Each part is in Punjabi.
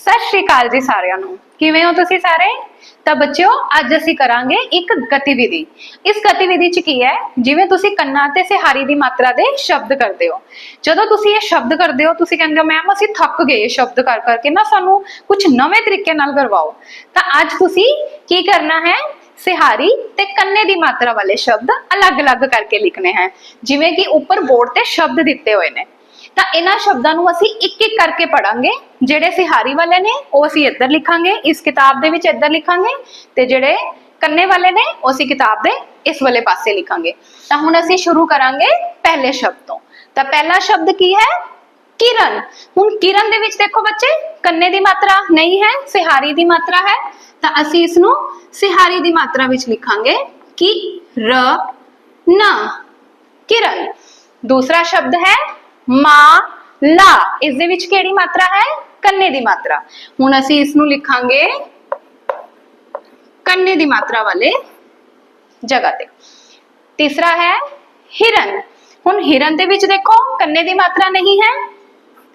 ਸਤਿ ਸ਼੍ਰੀ ਅਕਾਲ ਜੀ ਸਾਰਿਆਂ ਨੂੰ। ਕਿਵੇਂ ਹੋ ਤੁਸੀਂ ਸਾਰੇ? ਤਾਂ ਬੱਚਿਓ, ਅੱਜ ਅਸੀਂ ਕਰਾਂਗੇ ਇੱਕ ਗਤੀਵਿਧੀ। ਇਸ ਗਤੀਵਿਧੀ 'ਚ ਕੀ ਹੈ? ਜਿਵੇਂ ਤੁਸੀਂ ਕੰਨਾਂ ਤੇ ਸਿਹਾਰੀ ਦੀ ਮਾਤਰਾ ਦੇ ਸ਼ਬਦ ਕਰਦੇ ਹੋ। ਜਦੋਂ ਤੁਸੀਂ ਇਹ ਸ਼ਬਦ ਕਰਦੇ ਹੋ, ਤੁਸੀਂ ਕਹਿੰਦੇ ਹੋ, ਮੈਮ, ਅਸੀਂ ਥੱਕ ਗਏ ਇਹ ਸ਼ਬਦ ਕਰ ਕਰਕੇ ਨਾ, ਸਾਨੂੰ ਕੁਝ ਨਵੇਂ ਤਰੀਕੇ ਨਾਲ ਕਰਵਾਓ। ਤਾਂ ਅੱਜ ਤੁਸੀਂ ਕੀ ਕਰਨਾ ਹੈ? ਸਿਹਾਰੀ ਤੇ ਕੰਨੇ ਦੀ ਮਾਤਰਾ ਵਾਲੇ ਸ਼ਬਦ ਅਲੱਗ-ਅਲੱਗ ਕਰਕੇ ਲਿਖਣੇ ਹੈ। ਜਿਵੇਂ ਕਿ ਉੱਪਰ ਬੋਰਡ ਤੇ ਸ਼ਬਦ ਦਿੱਤੇ ਹੋਏ ਨੇ। ਤਾਂ ਇਹਨਾਂ ਸ਼ਬਦਾਂ ਨੂੰ ਅਸੀਂ ਇੱਕ ਇੱਕ ਕਰਕੇ ਪੜਾਂਗੇ ਜਿਹੜੇ ਸਿਹਾਰੀ ਵਾਲੇ ਨੇ, ਉਹ ਅਸੀਂ ਇੱਧਰ ਲਿਖਾਂਗੇ, ਇਸ ਕਿਤਾਬ ਦੇ ਵਿੱਚ ਇੱਧਰ ਲਿਖਾਂਗੇ ਤੇ ਜਿਹੜੇ ਕੰਨੇ ਵਾਲੇ ਨੇ, ਉਹ ਅਸੀਂ ਕਿਤਾਬ ਦੇ ਇਸ ਵਾਲੇ ਪਾਸੇ ਲਿਖਾਂਗੇ। ਤਾਂ ਹੁਣ ਅਸੀਂ ਸ਼ੁਰੂ ਕਰਾਂਗੇ ਪਹਿਲੇ ਸ਼ਬਦ ਤੋਂ। ਤਾਂ ਪਹਿਲਾ ਸ਼ਬਦ ਕੀ ਹੈ? ਕਿਰਨ। ਹੁਣ ਕਿਰਨ ਦੇ ਵਿੱਚ ਦੇਖੋ ਬੱਚੇ, ਕੰਨੇ ਦੀ ਮਾਤਰਾ ਨਹੀਂ ਹੈ, ਸਿਹਾਰੀ ਦੀ ਮਾਤਰਾ ਹੈ। ਤਾਂ ਅਸੀਂ ਇਸ ਨੂੰ ਸਿਹਾਰੀ ਦੀ ਮਾਤਰਾ ਵਿੱਚ ਲਿਖਾਂਗੇ। ਕਿ ਰ, ਨਾ। ਕਿਰਨ। ਦੂਸਰਾ ਸ਼ਬਦ ਹੈ ਮਾ, ਲਾ। ਇਸ ਦੇ ਵਿੱਚ ਕਿਹੜੀ ਮਾਤਰਾ ਹੈ? ਕੰਨੇ ਦੀ ਮਾਤਰਾ। ਹੁਣ ਅਸੀਂ ਇਸ ਨੂੰ ਲਿਖਾਂਗੇ ਕੰਨੇ ਦੀ ਮਾਤਰਾ ਵਾਲੇ ਜਗ੍ਹਾ ਤੇ। ਤੀਸਰਾ ਹੈ ਹਿਰਨ। ਹੁਣ ਹਿਰਨ ਦੇ ਵਿੱਚ ਦੇਖੋ, ਕੰਨੇ ਦੀ ਮਾਤਰਾ ਨਹੀਂ ਹੈ,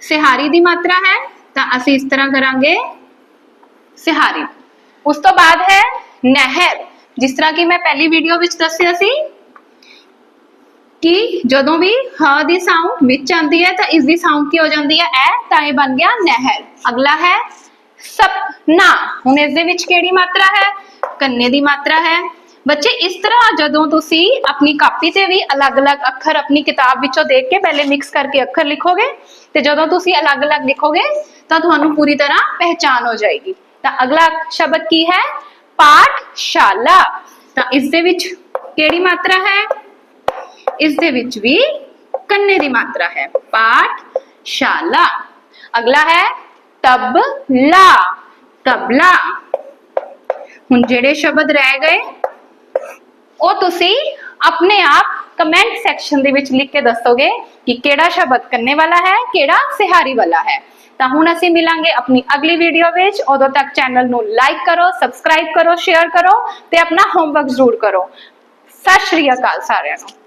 ਸਿਹਾਰੀ ਦੀ ਮਾਤਰਾ ਹੈ, ਤਾਂ ਅਸੀਂ ਇਸ ਤਰ੍ਹਾਂ ਕਰਾਂਗੇ ਸਿਹਾਰੀ। ਉਸ ਤੋਂ ਬਾਅਦ ਹੈ ਨਹਿਰ। ਜਿਸ ਤਰ੍ਹਾਂ ਕਿ ਮੈਂ ਪਹਿਲੀ ਵੀਡੀਓ ਵਿੱਚ ਦੱਸਿਆ ਸੀ ਕਿ ਜਦੋਂ ਵੀ ਹ ਦੀ ਸਾਊਂਡ ਵਿੱਚ ਆਉਂਦੀ ਹੈ ਤਾਂ ਇਸ ਦੀ ਸਾਊਂਡ ਕੀ ਹੋ ਜਾਂਦੀ ਹੈ? ਐ ਤਾਂ ਇਹ ਬਣ ਗਿਆ ਨਹਿਰ। ਅਗਲਾ ਹੈ ਸਪਨਾ। ਹੁਣ ਇਸ ਦੇ ਵਿੱਚ ਕਿਹੜੀ ਮਾਤਰਾ ਹੈ? ਕੰਨੇ ਦੀ ਮਾਤਰਾ ਹੈ। ਬੱਚੇ, ਇਸ ਤਰ੍ਹਾਂ ਜਦੋਂ ਤੁਸੀਂ ਆਪਣੀ ਕਾਪੀ ਤੇ ਵੀ ਅਲੱਗ-ਅਲੱਗ ਅੱਖਰ ਆਪਣੀ ਕਿਤਾਬ ਵਿੱਚੋਂ ਦੇਖ ਕੇ ਪਹਿਲੇ ਮਿਕਸ ਕਰਕੇ ਅੱਖਰ ਲਿਖੋਗੇ ਤੇ ਜਦੋਂ ਤੁਸੀਂ ਅਲੱਗ-ਅਲੱਗ ਲਿਖੋਗੇ ਤਾਂ ਤੁਹਾਨੂੰ ਪੂਰੀ ਤਰ੍ਹਾਂ ਪਹਿਚਾਨ ਹੋ ਜਾਏਗੀ। ਤਾਂ ਅਗਲਾ ਸ਼ਬਦ ਕੀ ਹੈ? ਪਾਠਸ਼ਾਲਾ। ਤਾਂ ਇਸ ਦੇ ਵਿੱਚ ਕਿਹੜੀ ਮਾਤਰਾ ਹੈ? ਇਸ ਦੇ ਵਿੱਚ ਵੀ ਕੰਨੇ ਦੀ ਮਾਤਰਾ ਹੈ। ਪਾਠ ਸ਼ਾਲਾ ਅਗਲਾ ਹੈ ਤਬਲਾ। ਤਬਲਾ। ਹੁਣ ਜਿਹੜੇ ਸ਼ਬਦ ਰਹਿ ਗਏ, ਉਹ ਤੁਸੀਂ ਆਪਣੇ ਆਪ ਕਮੈਂਟ ਸੈਕਸ਼ਨ ਦੇ ਵਿੱਚ ਲਿਖ ਕੇ ਦੱਸੋਗੇ ਕਿ ਕਿਹੜਾ ਸ਼ਬਦ ਕੰਨੇ ਵਾਲਾ ਹੈ, ਕਿਹੜਾ ਸਿਹਾਰੀ ਵਾਲਾ ਹੈ। ਤਾਂ ਹੁਣ ਅਸੀਂ ਮਿਲਾਂਗੇ ਆਪਣੀ ਅਗਲੀ ਵੀਡੀਓ ਵਿੱਚ। ਉਦੋਂ ਤੱਕ ਚੈਨਲ ਨੂੰ ਲਾਈਕ ਕਰੋ ਸਬਸਕ੍ਰਾਈਬ ਕਰੋ ਸ਼ੇਅਰ ਕਰੋ ਤੇ ਆਪਣਾ ਹੋਮਵਰਕ ਜ਼ਰੂਰ ਕਰੋ। ਸਤਿ ਸ਼੍ਰੀ ਅਕਾਲ ਸਾਰਿਆਂ ਨੂੰ।